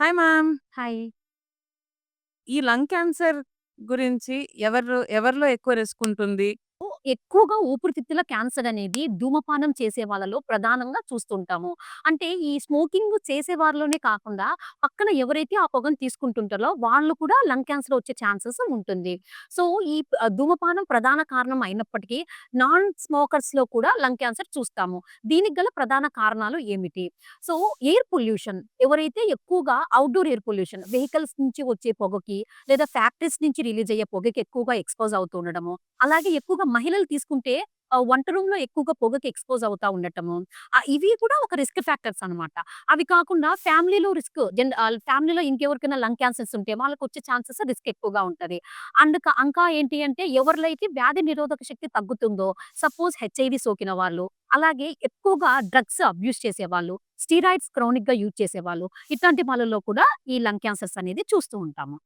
Hi ma'am. Hi. ఈ lung cancer గురించి ఎవరు ఎవరిలో ఎక్కువ రిస్క్ ఉంటుంది? ఎక్కువగా ఊపిరితిత్తుల క్యాన్సర్ అనేది ధూమపానం చేసే వాళ్ళలో ప్రధానంగా చూస్తుంటాము. అంటే ఈ స్మోకింగ్ చేసే వారిలోనే కాకుండా పక్కన ఎవరైతే ఆ పొగను తీసుకుంటుంటారో వాళ్ళు కూడా లంగ్ క్యాన్సర్ వచ్చే ఛాన్సెస్ ఉంటుంది. సో, ఈ ధూమపానం ప్రధాన కారణం అయినప్పటికీ నాన్ స్మోకర్స్‌లో కూడా లంగ్ క్యాన్సర్ చూస్తాము. దీనికి గల ప్రధాన కారణాలు ఏమిటి? సో, ఎయిర్ పొల్యూషన్ ఎవరైతే ఎక్కువగా అవుట్డోర్ ఎయిర్ పొల్యూషన్ వెహికల్స్ నుంచి వచ్చే పొగకి లేదా ఫ్యాక్టరీస్ నుంచి రిలీజ్ అయ్యే పొగకి ఎక్కువగా ఎక్స్‌పోజ్ అవుతూ ఉండడము. అలాగే ఎక్కువగా మహిళలు తీసుకుంటే వంట రూమ్లో ఎక్కువగా పొగకి ఎక్స్‌పోజ్ అవుతా ఉండటము. ఇవి కూడా ఒక రిస్క్ ఫ్యాక్టర్స్ అన్నమాట. అవి కాకుండా ఫ్యామిలీలో రిస్క్ ఫ్యామిలీలో ఇంకెవరికైనా లంగ్ క్యాన్సర్స్ ఉంటే వాళ్ళకి వచ్చే ఛాన్సెస్ రిస్క్ ఎక్కువగా ఉంటది. అండ్ ఇంకా ఏంటి అంటే ఎవరిలో అయితే వ్యాధి నిరోధక శక్తి తగ్గుతుందో సపోజ్ హెచ్ఐవి సోకిన వాళ్ళు, అలాగే ఎక్కువగా డ్రగ్స్ అబ్యూజ్ చేసేవాళ్ళు, స్టెరాయిడ్స్ క్రానిక్‌గా యూజ్ చేసేవాళ్ళు ఇట్లాంటి వాళ్ళలో కూడా ఈ లంగ్ క్యాన్సర్స్ అనేది చూస్తూ ఉంటాము.